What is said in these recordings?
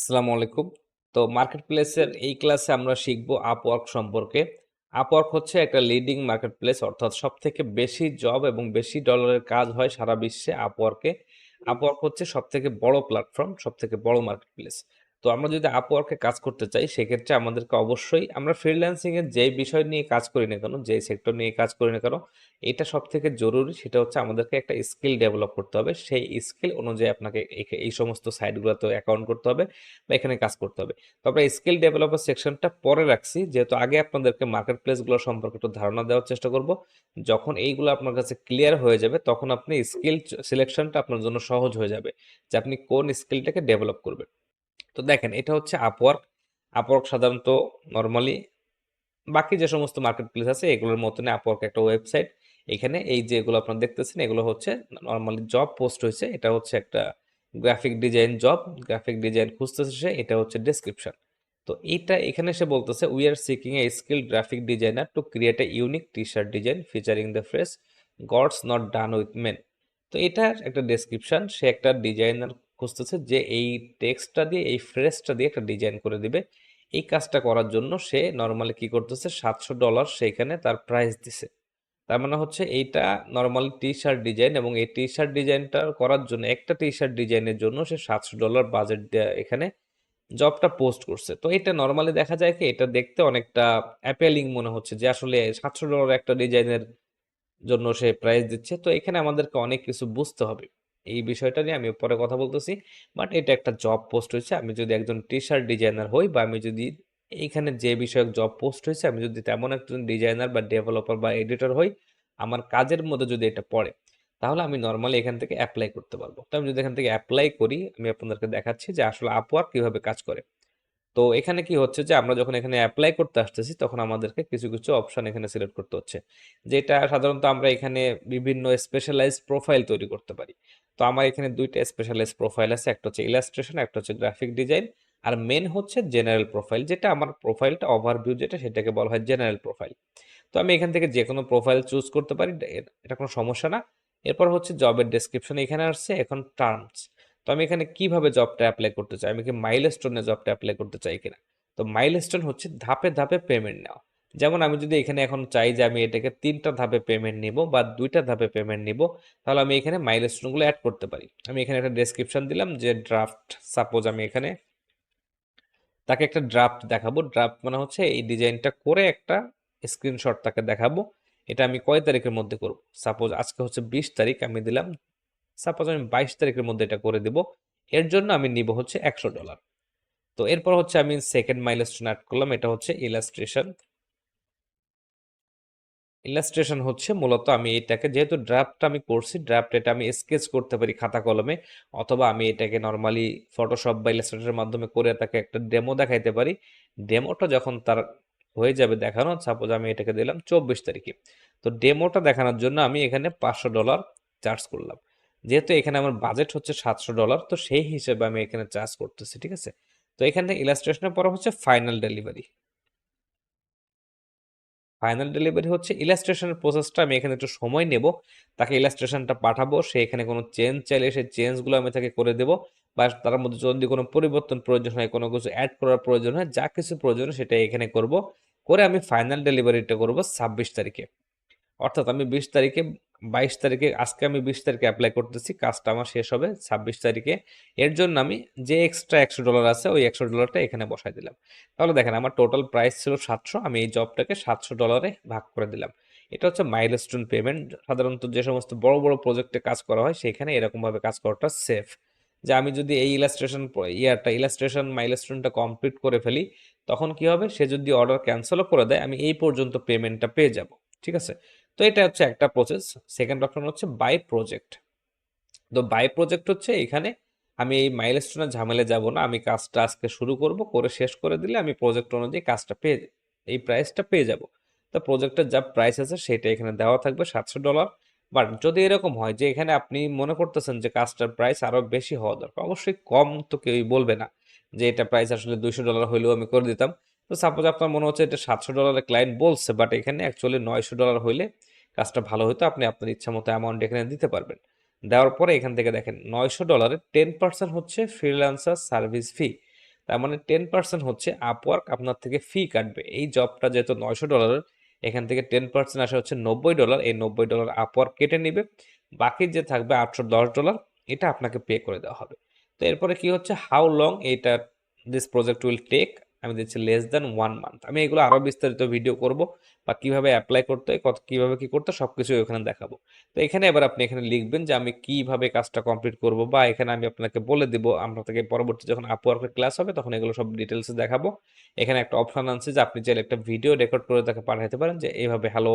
আসসালামু আলাইকুম। তো মার্কেট প্লেসের এই ক্লাসে আমরা শিখব আপওয়ার্ক সম্পর্কে। আপওয়ার্ক হচ্ছে একটা লিডিং মার্কেট প্লেস অর্থাৎ সব থেকে বেশি জব এবং বেশি ডলারের কাজ হয় সারা বিশ্বে আপওয়ার্কে আপওয়ার্ক হচ্ছে সব থেকে বড় প্ল্যাটফর্ম সব থেকে বড় মার্কেট প্লেস তো আমরা যদি আপওয়ার্কে কাজ করতে চাই, সেক্ষেত্রে আমাদেরকে অবশ্যই আমরা ফ্রিল্যান্সিং এর যে বিষয় নিয়ে কাজ করি না কেন যে সেক্টর নিয়ে কাজ করি না কেন, এটা সব থেকে জরুরি, সেটা হচ্ছে আমাদেরকে একটা স্কিল ডেভেলপ করতে হবে। সেই স্কিল অনুযায়ী আপনাকে এই সমস্ত সাইটগুলোতে অ্যাকাউন্ট করতে হবে বা এখানে কাজ করতে হবে। তো আমরা স্কিল ডেভেলপার সেকশনটা পরে রাখছি, যেহেতু আগে আপনাদেরকে মার্কেট প্লেসগুলো সম্পর্কে একটু ধারণা দেওয়ার চেষ্টা করব। যখন এইগুলো আপনার কাছে ক্লিয়ার হয়ে যাবে, তখন আপনি স্কিল সিলেকশনটা আপনার জন্য সহজ হয়ে যাবে যে আপনি কোন স্কিলটাকে ডেভেলপ করবেন। তো দেখেন, এটা হচ্ছে আপওয়ার্ক আপওয়ার্ক সাধারণত নর্মালি বাকি যে সমস্ত মার্কেট প্লেস আছে, এগুলোর মতনই আপওয়ার্ক একটা ওয়েবসাইট এখানে এই যেগুলো আপনারা দেখতেছেন, এগুলো হচ্ছে নর্মালি জব পোস্ট হয়েছে। এটা হচ্ছে একটা graphic design job graphic design খুঁজতেছে সে, এটা হচ্ছে ডেসক্রিপশন তো এইটা এখানে সে বলতেছে we are seeking a skill graphic designer to create a unique T shirt design featuring the phrase gods not done with men তো এটার একটা ডেসক্রিপশন সে একটা ডিজাইনার খুঁজতেছে যে এই টেক্সটটা দিয়ে, এই ফ্রেসটা দিয়ে একটা ডিজাইন করে দিবে। এই কাজটা করার জন্য সে নর্মালি কি করতেছে, সাতশো ডলার সেখানে তার প্রাইস দিছে। তার মানে হচ্ছে এইটা নর্মালি টি শার্ট ডিজাইন এবং এই টি শার্ট ডিজাইনটা করার জন্য, একটা টি শার্ট ডিজাইনের জন্য সে সাতশো ডলার বাজেট এখানে জবটা পোস্ট করছে। তো এটা নর্মালি দেখা যায় কি, এটা দেখতে অনেকটা অ্যাপেলিং মনে হচ্ছে যে আসলে সাতশো ডলার একটা ডিজাইনের জন্য সে প্রাইস দিচ্ছে। তো এখানে আমাদেরকে অনেক কিছু বুঝতে হবে। এই বিষয়টা নিয়ে আমি পরে কথা বলতেছি। বাট এটা একটা জব পোস্ট হয়েছে আমি যদি একজন টি শার্ট ডিজাইনার হই বা আমি যদি এইখানে যে বিষয়ক জব পোস্ট হয়েছে আমি যদি তেমন একজন ডিজাইনার বা ডেভেলপার বা এডিটর হই, আমার কাজের মধ্যে যদি এটা পড়ে, তাহলে আমি নর্মালি এখান থেকে অ্যাপ্লাই করতে পারব। তো আমি যদি এখান থেকে অ্যাপ্লাই করি, আমি আপনাদেরকে দেখাচ্ছি যে আসলে আপওয়ার্ক কীভাবে কাজ করে। তো এখানে কি হচ্ছে যে, আমরা যখন এখানে অ্যাপ্লাই করতে আসতেছি, তখন আমাদেরকে কিছু কিছু অপশন এখানে সিলেক্ট করতে হচ্ছে। যেটা সাধারণত আমরা এখানে বিভিন্ন স্পেশালাইজ প্রোফাইল তৈরি করতে পারি। তো আমার এখানে দুইটা স্পেশালাইজ প্রোফাইল আছে, একটা হচ্ছে ইলাস্ট্রেশন একটা হচ্ছে গ্রাফিক ডিজাইন আর মেন হচ্ছে জেনারেল প্রোফাইল যেটা আমার প্রোফাইলটা ওভারভিউ যেটা সেটাকে বলা হয় জেনারেল প্রোফাইল তো আমি এখান থেকে যে কোনো প্রোফাইল চুজ করতে পারি, এটা কোনো সমস্যা না। এরপর হচ্ছে জবের ডেসক্রিপশন এখানে আসছে, এখন টার্মস তো আমি এখানে কীভাবে জবটা অ্যাপ্লাই করতে চাই? আমি কি মাইলস্টোনে জবটা অ্যাপ্লাই করতে চাই কিনা? তো মাইলস্টোন হচ্ছে ধাপে ধাপে পেমেন্ট নেওয়া। যেমন আমি যদি এখানে এখন চাই যে আমি এটাকে তিনটা ধাপে পেমেন্ট নিব বা দুইটা ধাপে পেমেন্ট নিব, তাহলে আমি এখানে মাইলস্টোনগুলো অ্যাড করতে পারি। আমি এখানে একটা ডেসক্রিপশন দিলাম যে ড্রাফট সাপোজ আমি এখানে তাকে একটা ড্রাফট দেখাবো। ড্রাফট মানে হচ্ছে এই ডিজাইনটা করে একটা স্ক্রিনশট তাকে দেখাবো। এটা আমি কয় তারিখের মধ্যে করব? সাপোজ আজকে হচ্ছে বিশ তারিখ, আমি দিলাম সাপোজ আমি বাইশ তারিখের মধ্যে এটা করে দিব। এর জন্য আমি নিব হচ্ছে একশো ডলার তো এরপর হচ্ছে আমি সেকেন্ড মাইলস্টোন অ্যাড করলাম, এটা হচ্ছে ইলাস্ট্রেশন ইলাস্ট্রেশন হচ্ছে মূলত আমি এটাকে যেহেতু ড্রাফটটা আমি করছি ড্রাফট এটা আমি স্কেচ করতে পারি খাতা কলমে, অথবা আমি এটাকে নর্মালি ফটোশপ বা ইলাস্ট্রেটরের মাধ্যমে করে তাকে একটা ডেমো দেখাইতে পারি। ডেমোটা যখন তার হয়ে যাবে দেখানো সাপোজ আমি এটাকে দিলাম চব্বিশ তারিখে। তো ডেমোটা দেখানোর জন্য আমি এখানে পাঁচশো ডলার চার্জ করলাম। যেহেতু এখানে আমার বাজেট হচ্ছে সাতশো ডলার তো সেই হিসেবে আমি এখানে চার্জ করতেছি, ঠিক আছে? তো এখানে ইলাস্ট্রেশনের পর হচ্ছে ফাইনাল ডেলিভারি ফাইনাল ডেলিভারি হচ্ছে ইলাস্ট্রেশনের প্রসেসটা আমি এখানে একটু সময় নেব। তাকে ইলাস্ট্রেশনটা পাঠাবো, সে এখানে কোনো চেঞ্জ চাইলে সেই চেঞ্জগুলো আমি তাকে করে দেবো। বা তার মধ্যে যদি কোনো পরিবর্তন প্রয়োজন হয়, কোনো কিছু অ্যাড করার প্রয়োজন হয়, যা কিছু প্রয়োজন সেটা এখানে করব। করে আমি ফাইনাল ডেলিভারিটা করব ছাব্বিশ তারিখে। অর্থাৎ আমি বিশ তারিখে, বাইশ তারিখে, আজকে আমি বিশ তারিখে অ্যাপ্লাই করতেছি, কাজটা আমার শেষ হবে ছাব্বিশ তারিখে। এর জন্য আমি যে এক্সট্রা একশো ডলার আছে, ওই একশো ডলারটা এখানে বসাই দিলাম। তাহলে দেখেন, আমার টোটাল প্রাইস ছিল সাতশো, আমি এই জবটাকে সাতশো ডলারে ভাগ করে দিলাম। এটা হচ্ছে মাইলস্টোন পেমেন্ট সাধারণত যে সমস্ত বড় বড় প্রজেক্টে কাজ করা হয়, সেখানে এরকমভাবে কাজ করাটা সেফ যে আমি যদি এই ইলাস্ট্রেশন ইয়ারটা ইলাস্ট্রেশন মাইলস্টোনটা কমপ্লিট করে ফেলি, তখন কি হবে? সে যদি অর্ডার ক্যান্সেলও করে দেয়, আমি এই পর্যন্ত পেমেন্টটা পেয়ে যাব। ঠিক আছে? তো এটা হচ্ছে একটা প্রসেস সেকেন্ড অপশন হচ্ছে বাই প্রজেক্ট তো বাই প্রজেক্ট হচ্ছে এখানে আমি এই মাইলস্টোনের ঝামেলে যাব না, আমি কাজটা আজকে শুরু করব, করে শেষ করে দিলে আমি প্রজেক্ট অনুযায়ী কাজটা পেয়ে এই প্রাইসটা পেয়ে যাব। তো প্রজেক্টের যা প্রাইস আছে সেটা এখানে দেওয়া থাকবে সাতশো ডলার বাট যদি এরকম হয় যে এখানে আপনি মনে করতেছেন যে কাজটার প্রাইস আরও বেশি হওয়া দরকার, অবশ্যই কম তো কেউই বলবে না যে এটা প্রাইস আসলে দুইশো ডলার হইলেও আমি করে দিতাম। তো সাপোজ আপনার মনে হচ্ছে এটা সাতশো ডলারের ক্লায়েন্ট বলছে বাট এখানে অ্যাকচুয়ালি নয়শো ডলার হইলে কাজটা ভালো হতো আপনি আপনার ইচ্ছা মতো অ্যামাউন্ট এখানে দিতে পারবেন। দেওয়ার পরে এখান থেকে দেখেন, নয়শো ডলারে টেন পার্সেন্ট হচ্ছে ফ্রিল্যান্সার সার্ভিস ফি তার মানে টেন পার্সেন্ট হচ্ছে আপওয়ার্ক আপনার থেকে ফি কাটবে। এই জবটা যেহেতু নয়শো ডলারের এখান থেকে টেন পার্সেন্ট আসা হচ্ছে নব্বই ডলার এই নব্বই ডলার আপওয়ার্ক কেটে নেবে। বাকি যে থাকবে আটশো দশ ডলার এটা আপনাকে পে করে দেওয়া হবে। তো এরপরে কি হচ্ছে? হাউ লং এইটা দিস প্রজেক্ট উইল টেক আমি দিচ্ছি লেস দেন ওয়ান মান্থ আমি এগুলো আরও বিস্তারিত ভিডিও করব, বা কীভাবে অ্যাপ্লাই করতে হয়, কত, কীভাবে কী করতে সব কিছুই ওখানে দেখাবো। তো এখানে এবার আপনি এখানে লিখবেন যে আমি কীভাবে কাজটা কমপ্লিট করব, বা এখানে আমি আপনাকে বলে দিব, আমরা থেকে পরবর্তী যখন আপওয়ার্কের ক্লাস হবে, তখন এগুলো সব ডিটেলসে দেখাবো। এখানে একটা অপশান আছে যে আপনি চাইলে একটা ভিডিও রেকর্ড করে তাকে পাঠাতে পারেন যে, এইভাবে হ্যালো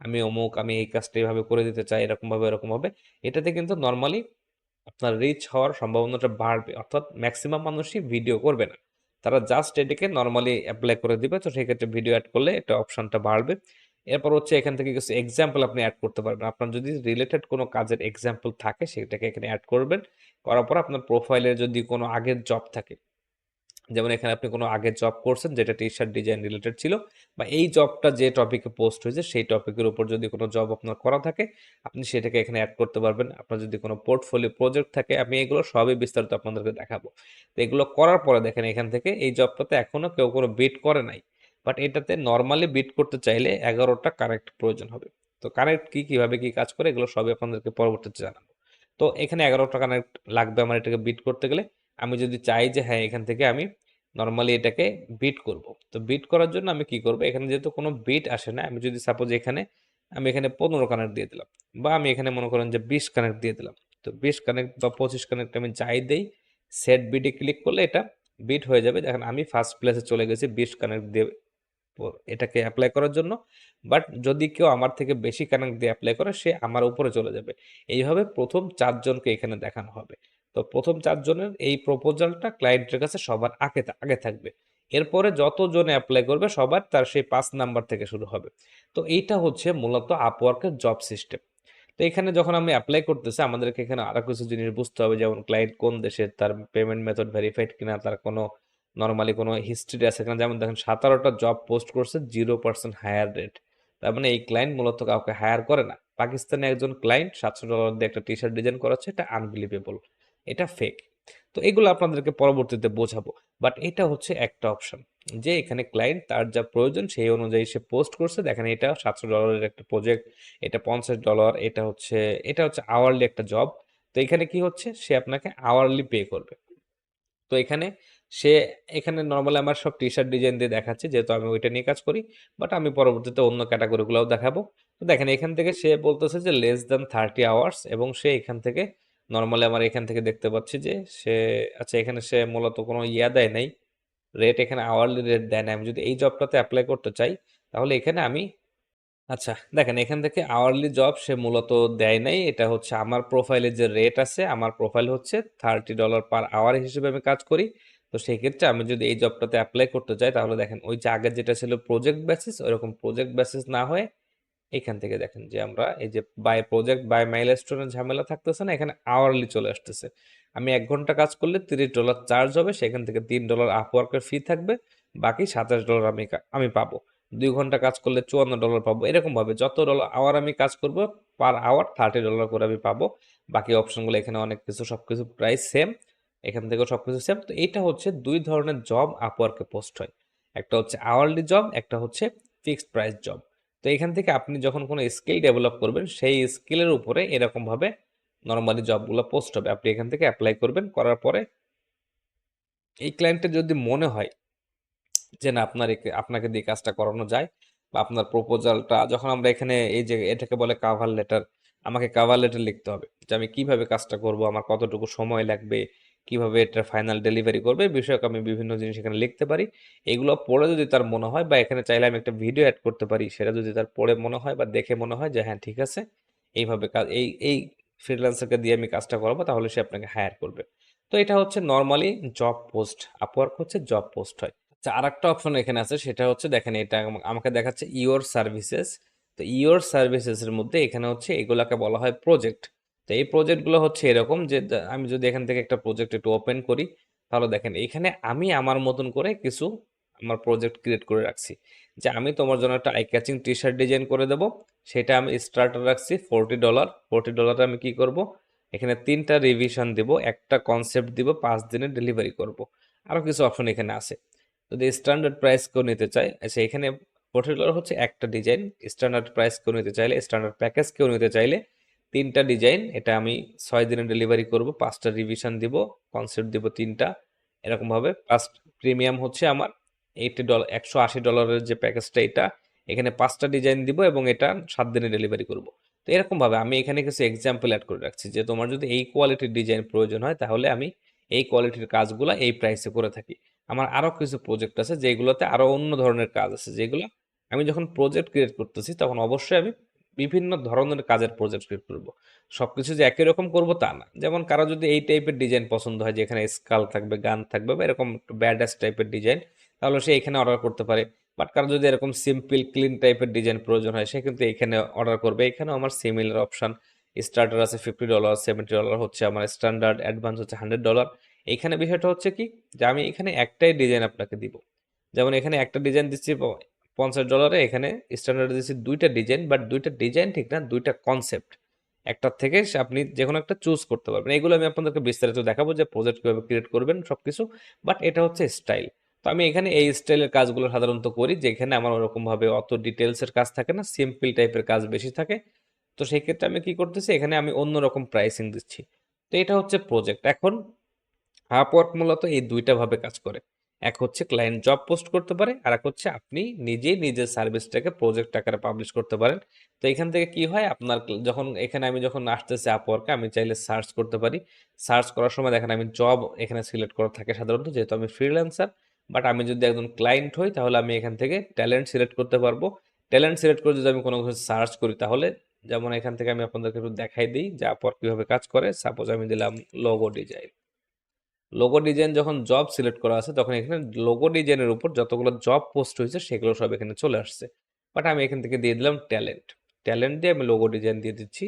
আমি অমুক, আমি এই কাজটা এইভাবে করে দিতে চাই, এরকমভাবে এরকমভাবে। এটাতে কিন্তু নর্মালি আপনার রিচ হওয়ার সম্ভাবনাটা বাড়বে, অর্থাৎ ম্যাক্সিমাম মানুষই ভিডিও করবে না। তারা জাস্ট এটাকে নর্মালি অ্যাপ্লাই করে দিবে। তো সেক্ষেত্রে ভিডিও অ্যাড করলে এটা অপশনটা বাড়বে। এরপর হচ্ছে এখান থেকে কিছু এক্সাম্পল আপনি অ্যাড করতে পারবেন। আপনার যদি রিলেটেড কোনো কাজের এক্সাম্পল থাকে, সেটাকে এখানে অ্যাড করবেন। করার পর আপনার প্রোফাইলের যদি কোনো আগের জব থাকে যেমন এখানে আপনি কোনো আগের জব করছেন যেটা টি শার্ট ডিজাইন রিলেটেড ছিল, বা এই জবটা যে টপিকে পোস্ট হয়েছে সেই টপিকের উপর যদি কোনো জব আপনার করা থাকে, আপনি সেটাকে এখানে অ্যাড করতে পারবেন। আপনার যদি কোনো পোর্টফোলিও প্রজেক্ট থাকে, আমি এগুলো সবই বিস্তারিত আপনাদেরকে দেখাবো। তো এগুলো করার পরে দেখেন এখান থেকে এই জবটাতে এখনও কেউ কোনো বিট করে নাই। বাট এটাতে নর্মালি বিট করতে চাইলে এগারোটা কানেক্ট প্রয়োজন হবে। তো কারেক্ট কি, কীভাবে কি কাজ করে, এগুলো সবই আপনাদেরকে পরবর্তীতে জানাব। তো এখানে এগারোটা কানেক্ট লাগবে আমার এটাকে বিট করতে গেলে। আমি যদি চাই যে হ্যাঁ এখান থেকে আমি নর্মালি এটাকে বিট করব। তো বিট করার জন্য আমি কি করব? এখানে যেহেতু কোনো বিট আসে না, আমি যদি সাপোজ এখানে, আমি এখানে পনেরো কানেক্ট দিয়ে দিলাম বা আমি এখানে মনে করেন যে, বিশ কানেক্ট দিয়ে দিলাম, তো বিশ কানেক্ট বা পঁচিশ কানেক্ট আমি যাই দেই সেট বিটে ক্লিক করলে এটা বিট হয়ে যাবে। দেখেন, আমি ফার্স্ট প্লেসে চলে গেছি বিশ কানেক্ট দিয়ে এটাকে অ্যাপ্লাই করার জন্য বাট যদি কেউ আমার থেকে বেশি কানেক্ট দিয়ে অ্যাপ্লাই করে, সে আমার উপরে চলে যাবে। এইভাবে প্রথম চারজনকে এখানে দেখানো হবে। তো প্রথম চারজনের এই প্রপোজালটা ক্লায়েন্টের কাছে সবার আগে আগে থাকবে। এরপরে যতজনে অ্যাপ্লাই করবে, সবার তার সেই পাঁচ নাম্বার থেকে শুরু হবে। তো এইটা হচ্ছে মূলত আপওয়ার্কের জব সিস্টেম তো এখানে যখন আমি অ্যাপ্লাই করতেছি, আমাদেরকে এখানে আরও কিছু জিনিস বুঝতে হবে, যেমন ক্লায়েন্ট কোন দেশের, তার পেমেন্ট মেথড ভেরিফাইড কিনা, তার কোনো নর্মালি কোনো হিস্ট্রি আছে কিনা। যেমন দেখেন, সতেরোটা জব পোস্ট করছে জিরো পার্সেন্ট হায়ার রেট তার মানে এই ক্লায়েন্ট মূলত কাউকে হায়ার করে না। পাকিস্তানে একজন ক্লায়েন্ট সাতশো ডলার দিয়ে একটা টি শার্ট ডিজাইন করাচ্ছে, এটা আনবিলিভেবল এটা ফেক তো এগুলো আপনাদেরকে পরবর্তীতে বোঝাবো। বাট এটা হচ্ছে একটা অপশন যে এখানে ক্লায়েন্ট তার যা প্রয়োজন সেই অনুযায়ী সে পোস্ট করছে। দেখেন এটা সাতশো ডলারের একটা প্রজেক্ট এটা পঞ্চাশ ডলার এটা হচ্ছে এটা হচ্ছে আওয়ারলি একটা জব তো এখানে কি হচ্ছে? সে আপনাকে আওয়ারলি পে করবে। তো এখানে সে, এখানে নর্মালি আমার সব টি শার্ট ডিজাইন দিয়ে দেখাচ্ছে, যেহেতু আমি ওইটা নিয়ে কাজ করি। বাট আমি পরবর্তীতে অন্য ক্যাটাগরিগুলোও দেখাবো। তো দেখেন এখান থেকে সে বলতেছে যে লেস দ্যান থার্টি আওয়ার্স এবং সে এখান থেকে নর্মালি আমার এখান থেকে দেখতে পাচ্ছি যে সে আচ্ছা এখানে সে মূলত কোনো ইয়া দেয় নাই রেট এখানে আওয়ারলি রেট দেয় না আমি যদি এই জবটাতে অ্যাপ্লাই করতে চাই, তাহলে এখানে আমি আচ্ছা দেখেন এখান থেকে আওয়ারলি জব সে মূলত দেয় নাই। এটা হচ্ছে আমার প্রোফাইলে যে রেট আছে, আমার প্রোফাইল হচ্ছে থার্টি ডলার পার আওয়ার হিসেবে আমি কাজ করি। তো সেই ক্ষেত্রে আমি যদি এই জবটাতে অ্যাপ্লাই করতে চাই, তাহলে দেখেন ওই যে আগে যেটা ছিল প্রজেক্ট বেসিস ওইরকম প্রজেক্ট বেসিস না হয়ে এখান থেকে দেখেন যে আমরা এই যে বাই প্রজেক্ট বাই মাইলস্টোনের ঝামেলা থাকতেছে না, এখানে আওয়ারলি চলে আসতেছে। আমি এক ঘণ্টা কাজ করলে তিরিশ ডলার চার্জ হবে, সেখান থেকে তিন ডলার আপওয়ার্কের ফি থাকবে, বাকি সাতাশ ডলার আমি আমি পাবো। দুই ঘণ্টা কাজ করলে চুয়ান্ন ডলার পাবো এরকমভাবে যত ডলার আওয়ার আমি কাজ করব পার আওয়ার থার্টি ডলার করে আমি পাবো। বাকি অপশনগুলো এখানে অনেক কিছু সব কিছু প্রাইস সেম এখান থেকেও সব কিছু সেম তো এইটা হচ্ছে দুই ধরনের জব আপওয়ার্কে পোস্ট হয়। একটা হচ্ছে আওয়ারলি জব একটা হচ্ছে ফিক্সড প্রাইস জব তো এখান থেকে আপনি যখন কোনো স্কিল ডেভেলপ করবেন, সেই স্কিলের উপরে এরকমভাবে নর্মালি জবগুলো পোস্ট হবে। আপনি এখান থেকে অ্যাপ্লাই করবেন, করার পরে এই ক্লায়েন্টের যদি মনে হয় যে না, আপনার আপনাকে দিয়ে কাজটা করানো যায় বা আপনার প্রপোজালটা যখন আমরা এখানে এই যে এটাকে বলে কাভার লেটার আমাকে কাভার লেটার লিখতে হবে যে আমি কীভাবে কাজটা করব, আমার কতটুকু সময় লাগবে কীভাবে এটা ফাইনাল ডেলিভারি করবে বিষয়ক আমি বিভিন্ন জিনিস এখানে লিখতে পারি। এগুলো পড়ে যদি তার মনে হয় বা এখানে চাইলে আমি একটা ভিডিও অ্যাড করতে পারি, সেটা যদি তার পড়ে মনে হয় বা দেখে মনে হয় যে হ্যাঁ ঠিক আছে, এইভাবে কাজ, এই এই ফ্রিল্যান্সারকে দিয়ে আমি কাজটা করাবো, তাহলে সে আপনাকে হায়ার করবে। তো এটা হচ্ছে নর্মালি জব পোস্ট আপওয়ার্ক হচ্ছে জব পোস্ট হয়। আচ্ছা আর একটা অপশন এখানে আছে, সেটা হচ্ছে দেখেন, এটা আমাকে দেখাচ্ছে ইওর সার্ভিসেস তো ইওর সার্ভিসেসের মধ্যে এখানে হচ্ছে এগুলাকে বলা হয় প্রজেক্ট তো এই প্রজেক্টগুলো হচ্ছে এরকম যে আমি যদি এখান থেকে একটা প্রজেক্ট একটু ওপেন করি, তাহলে দেখেন এখানে আমি আমার মতন করে কিছু আমার প্রজেক্ট ক্রিয়েট করে রাখছি। যে আমি তোমার জন্য একটা eye catching T shirt design করে দেব, সেটা আমি স্টার্টার রাখছি ফোরটি ডলার ফোরটি ডলার আমি কি করব? এখানে তিনটা রিভিশন দেব, একটা কনসেপ্ট দিব, পাঁচ দিনে ডেলিভারি করব। আরও কিছু অপশন এখানে আছে। যদি স্ট্যান্ডার্ড প্রাইস কেউ নিতে চাই আচ্ছা এখানে ফোরটি ডলার হচ্ছে একটা ডিজাইন স্ট্যান্ডার্ড প্রাইস কেউ নিতে চাইলে স্ট্যান্ডার্ড প্যাকেজ কেউ নিতে চাইলে তিনটা ডিজাইন, এটা আমি ছয় দিনে ডেলিভারি করব, পাঁচটা রিভিশন দিব কনসেপ্ট দিব তিনটা। এরকমভাবে ফার্স্ট প্রিমিয়াম হচ্ছে আমার এইটি ডলার একশো আশি ডলারের যে প্যাকেজটা এটা, এখানে পাঁচটা ডিজাইন দিব এবং এটা সাত দিনে ডেলিভারি করব। তো এরকমভাবে আমি এখানে কিছু এক্সাম্পল অ্যাড করে রাখছি যে তোমার যদি এই কোয়ালিটির ডিজাইন প্রয়োজন হয়, তাহলে আমি এই কোয়ালিটির কাজগুলো এই প্রাইসে করে থাকি। আমার আরও কিছু প্রজেক্ট আছে যেগুলোতে আরও অন্য ধরনের কাজ আছে, যেগুলো আমি যখন প্রজেক্ট ক্রিয়েট করতেছি, তখন অবশ্যই আমি বিভিন্ন ধরনের কাজের প্রজেক্ট ক্রিয়েট করব। সব কিছু যে একই রকম করব তা না। যেমন কারও যদি এই টাইপের ডিজাইন পছন্দ হয় যেখানে স্কাল থাকবে, গান থাকবে বা এরকম ব্যাডাস টাইপের ডিজাইন তাহলে সে এখানে অর্ডার করতে পারে। বাট কারও যদি এরকম সিম্পল ক্লিন টাইপের ডিজাইন প্রয়োজন হয়, সে কিন্তু এখানে অর্ডার করবে। এখানেও আমার সিমিলার অপশন স্টার্টার আছে ফিফটি ডলার সেভেন্টি ডলার হচ্ছে আমার স্ট্যান্ডার্ড অ্যাডভান্স হচ্ছে হান্ড্রেড ডলার এখানে বিষয়টা হচ্ছে কি? যে আমি এখানে একটাই ডিজাইন আপনাকে দিব। যেমন এখানে একটা ডিজাইন দিচ্ছি পঞ্চাশ ডলারে এখানে স্ট্যান্ডার্ড দিচ্ছি দুইটা ডিজাইন বাট দুইটা ডিজাইন ঠিক না, দুইটা কনসেপ্ট একটার থেকে আপনি যে কোনো একটা চুজ করতে পারবেন। এগুলো আমি আপনাদেরকে বিস্তারিত দেখাবো যে প্রজেক্ট কীভাবে ক্রিয়েট করবেন সব কিছু বাট এটা হচ্ছে স্টাইল তো আমি এখানে এই স্টাইলের কাজগুলো সাধারণত করি, যেখানে আমার ওরকমভাবে অত ডিটেলসের কাজ থাকে না সিম্পল টাইপের কাজ বেশি থাকে। তো সেই ক্ষেত্রে আমি কি করতেছি, এখানে আমি অন্যরকম প্রাইসিং দিচ্ছি। তো এটা হচ্ছে প্রজেক্ট এখন আপওয়ার্ক মূলত এই দুইটা ভাবে কাজ করে। এক হচ্ছে ক্লায়েন্ট জব পোস্ট করতে পারে, আর এক হচ্ছে আপনি নিজেই নিজের সার্ভিসটাকে প্রজেক্ট আকারে পাবলিশ করতে পারেন। তো এখান থেকে কি হয়? আপনার যখন এখানে আমি যখন আসতেছি আপওয়ার্কে আমি চাইলে সার্চ করতে পারি। সার্চ করার সময় দেখেন আমি জব এখানে সিলেক্ট করা থাকে সাধারণত, যেহেতু আমি ফ্রিল্যান্সার বাট আমি যদি একজন ক্লায়েন্ট হই, তাহলে আমি এখান থেকে ট্যালেন্ট সিলেক্ট করতে পারব। ট্যালেন্ট সিলেক্ট করে যদি আমি কোনো কিছু সার্চ করি, তাহলে যেমন এখান থেকে আমি আপনাদেরকে একটু দেখাই দিই যে আপওয়ার্ক কীভাবে কাজ করে। সাপোজ আমি দিলাম লোগো ডিজাইন লোগো ডিজাইন যখন জব সিলেক্ট করা আছে, তখন এখানে লোগো ডিজাইনের উপর যতগুলো জব পোস্ট হয়েছে, সেগুলো সব এখানে চলে আসছে। বাট আমি এখান থেকে দিয়ে দিলাম ট্যালেন্ট ট্যালেন্ট দিয়ে আমি লোগো ডিজাইন দিয়ে দিচ্ছি।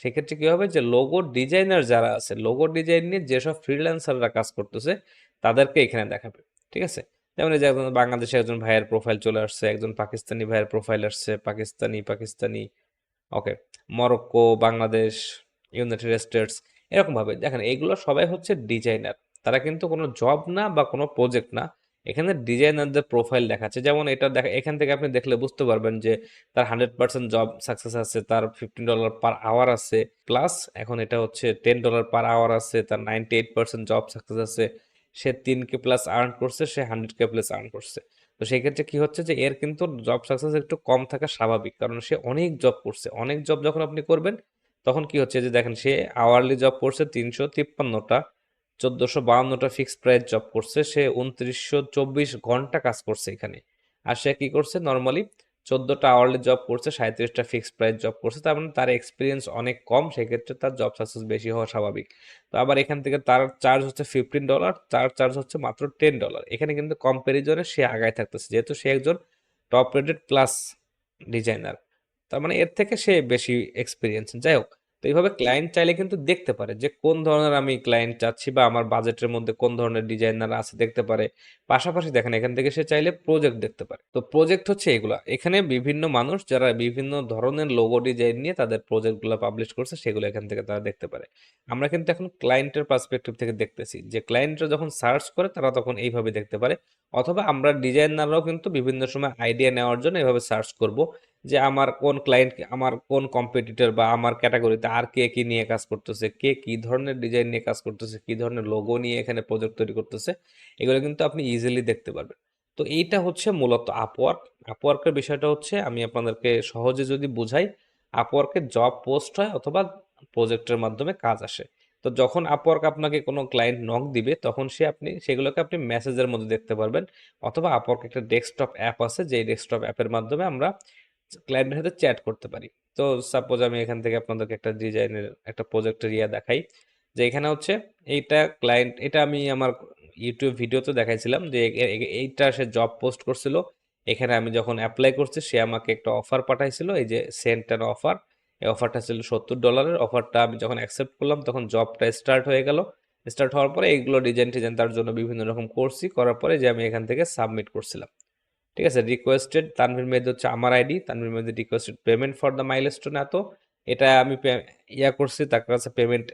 সেক্ষেত্রে কী হবে যে লোগো ডিজাইনার যারা আছে লোগো ডিজাইন নিয়ে যেসব ফ্রিল্যান্সাররা কাজ করতেছে, তাদেরকে এখানে দেখাবে। ঠিক আছে? যেমন এই যে একজন বাংলাদেশে একজন ভাইয়ের প্রোফাইল চলে আসছে, একজন পাকিস্তানি ভাইয়ের প্রোফাইল আসছে, Pakistani Pakistani okay Morocco Bangladesh United States এরকমভাবে। দেখেন, এগুলো সবাই হচ্ছে ডিজাইনার তারা কিন্তু কোনো জব না বা কোনো প্রজেক্ট না। এখানে ডিজাইনারদের প্রোফাইল দেখাচ্ছে। যেমন এটা দেখা, এখান থেকে আপনি দেখলে বুঝতে পারবেন যে তার হান্ড্রেড পার্সেন্ট জব সাকসেস আছে, তার ফিফটিন ডলার পার আওয়ার আছে। প্লাস এখন এটা হচ্ছে টেন ডলার পার আওয়ার আছে, তার ninety eight percent job success আছে। সে তিন কে প্লাস আর্ন করছে, সে হান্ড্রেড কে প্লাস আর্ন করছে। তো সেই ক্ষেত্রে কি হচ্ছে যে এর কিন্তু জব সাকসেস একটু কম থাকা স্বাভাবিক। কারণ সে অনেক জব করছে। অনেক জব যখন আপনি করবেন, তখন কি হচ্ছে যে দেখেন সে আওয়ারলি জব করছে তিনশো তিপ্পান্নটা। চোদ্দোশো বাউন্নটা ফিক্সড প্রাইস জব করছে, সে উনত্রিশশো চব্বিশ ঘণ্টা কাজ করছে এখানে। আর সে কি করছে? নর্মালি চোদ্দোটা আওয়ারলি জব করছে সাঁত্রিশটা ফিক্সড প্রাইস জব করছে, তার মানে তার এক্সপিরিয়েন্স অনেক কম, সেক্ষেত্রে তার জব সাকসেস বেশি হওয়া স্বাভাবিক। তো আবার এখান থেকে তার চার্জ হচ্ছে ফিফটিন ডলার তার চার্জ হচ্ছে মাত্র টেন ডলার এখানে কিন্তু কম্প্যারিজনে সে আগায় থাকতেছে, যেহেতু সে একজন টপ রেটেড প্লাস ডিজাইনার তার মানে এর থেকে সে বেশি এক্সপিরিয়েন্স যাই হোক তো এইভাবে ক্লায়েন্ট চাইলে কিন্তু দেখতে পারে যে কোন ধরনের আমি ক্লায়েন্ট চাচ্ছি বা আমার বাজেটের মধ্যে কোন ধরনের ডিজাইনার আছে দেখতে পারে। পাশাপাশি দেখেন, এখান থেকে সে চাইলে প্রজেক্ট দেখতে পারে। তো প্রজেক্ট হচ্ছে এগুলা। এখানে বিভিন্ন মানুষ যারা বিভিন্ন ধরনের লোগো ডিজাইন নিয়ে তাদের প্রজেক্টগুলো পাবলিশ করছে, সেগুলো এখান থেকে তারা দেখতে পারে। আমরা কিন্তু এখন ক্লায়েন্টের পার্সপেক্টিভ থেকে দেখতেছি যে ক্লায়েন্টরা যখন সার্চ করে, তারা তখন এইভাবে দেখতে পারে অথবা আমরা ডিজাইনাররাও কিন্তু বিভিন্ন সময় আইডিয়া নেওয়ার জন্য এভাবে সার্চ করব যে আমার কোন ক্লায়েন্ট আমার কোন কম্পিটিটর বা আমার ক্যাটাগরিতে আর কে কি নিয়ে কাজ করতেছে, কে কি ধরনের ডিজাইন নিয়ে কাজ করতেছে, কি ধরনের লোগো নিয়ে এখানে প্রজেক্ট তৈরি করতেছে, এগুলো কিন্তু আপনি ইজিলি দেখতে পারবেন। তো এইটা হচ্ছে মূলত আপওয়ার্ক আপওয়ার্কের বিষয়টা হচ্ছে আমি আপনাদেরকে সহজে যদি বুঝাই আপওয়ার্কে জব পোস্ট হয় অথবা প্রজেক্টের মাধ্যমে কাজ আসে। তো যখন আপওয়ার্ক আপনাকে কোনো ক্লায়েন্ট নক দিবে, তখন সে আপনি সেগুলোকে আপনি মেসেজের মধ্যে দেখতে পারবেন। অথবা আপওয়ার্ক একটা ডেস্কটপ অ্যাপ আছে, যেই ডেস্কটপ অ্যাপের মাধ্যমে আমরা ক্লায়েন্টের সাথে চ্যাট করতে পারি। তো সাপোজ আমি এখান থেকে আপনাদেরকে একটা ডিজাইনের একটা প্রজেক্টের ইয়া দেখাই, যে এখানে হচ্ছে এইটা ক্লায়েন্ট এটা আমি আমার ইউটিউব ভিডিওতে দেখাইছিলাম যে এইটা সে জব পোস্ট করছিল। এখানে আমি যখন অ্যাপ্লাই করছি, সে আমাকে একটা অফার পাঠাইছিল, এই যে সেন্টার অফার এই অফারটা ছিল সত্তর ডলারের অফারটা আমি যখন অ্যাকসেপ্ট করলাম, তখন জবটা স্টার্ট হয়ে গেল। স্টার্ট হওয়ার পরে এইগুলো ডিজাইন টিজাইন তার জন্য বিভিন্ন রকম করছি করার পরে যে আমি এখান থেকে সাবমিট করছিলাম। ঠিক আছে? রিকোয়েস্টেড তানভীর মেহেদি হচ্ছে আমার ID Tanvir Mehedi requested payment for the milestone এত। এটা আমি ইয়া করছি, তার কাছে পেমেন্ট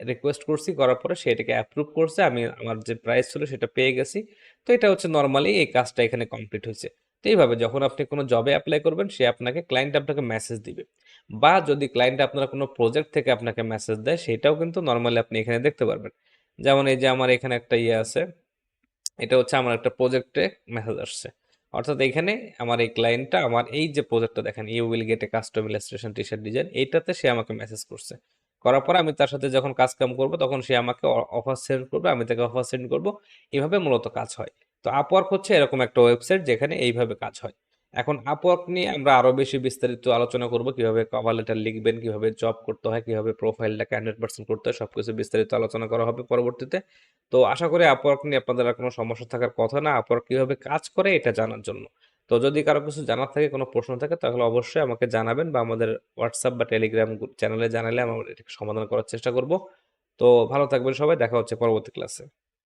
রিকোয়েস্ট করছি। করার পরে সে এটাকে অ্যাপ্রুভ করছে। আমি আমার যে প্রাইস ছিল সেটা পেয়ে গেছি। তো এটা হচ্ছে নর্মালি এই কাজটা এখানে কমপ্লিট হয়েছে। তো এইভাবে যখন আপনি কোনো জবে অ্যাপ্লাই করবেন, সে আপনাকে ক্লায়েন্ট আপনাকে মেসেজ দিবে। বা যদি ক্লায়েন্ট আপনার কোনো প্রজেক্ট থেকে আপনাকে মেসেজ দেয়, সেটাও কিন্তু নর্মালি আপনি এখানে দেখতে পারবেন। যেমন এই যে আমার এখানে একটা ইয়ে আছে, এটা হচ্ছে আমার একটা প্রজেক্টে মেসেজ আসছে। অর্থাৎ এখানে আমার এই ক্লায়েন্টটা আমার এই যে প্রজেক্টটা দেখেন you will get a custom illustration T shirt design এইটাতে সে আমাকে মেসেজ করছে। করার পর আমি তার সাথে যখন কাজ কাম করব, তখন সে আমাকে অফার সেন্ড করবে, আমি তাকে অফার সেন্ড করব। এভাবে মূলত কাজ হয়। তো আপওয়ার্ক হচ্ছে এরকম একটা ওয়েবসাইট যেখানে এইভাবে কাজ হয়। এখন আপওয়ার্ক নিয়ে আমরা আরও বেশি বিস্তারিত আলোচনা করব, কীভাবে কভার লেটার লিখবেন, কীভাবে জব করতে হয়, কীভাবে প্রোফাইলটাকে হান্ড্রেড পার্সেন্ট করতে হয়, সবকিছু বিস্তারিত আলোচনা করা হবে পরবর্তীতে। তো আশা করি আপওয়ার্ক নিয়ে আপনাদের আর কোনো সমস্যা থাকার কথা না আপওয়ার্ক কীভাবে কাজ করে এটা জানার জন্য। তো যদি কারও কিছু জানার থাকে, কোনো প্রশ্ন থাকে, তাহলে অবশ্যই আমাকে জানাবেন বা আমাদের হোয়াটসঅ্যাপ বা টেলিগ্রাম চ্যানেলে জানালে আমরা এটাকে সমাধান করার চেষ্টা করব। তো ভালো থাকবেন সবাই, দেখা হচ্ছে পরবর্তী ক্লাসে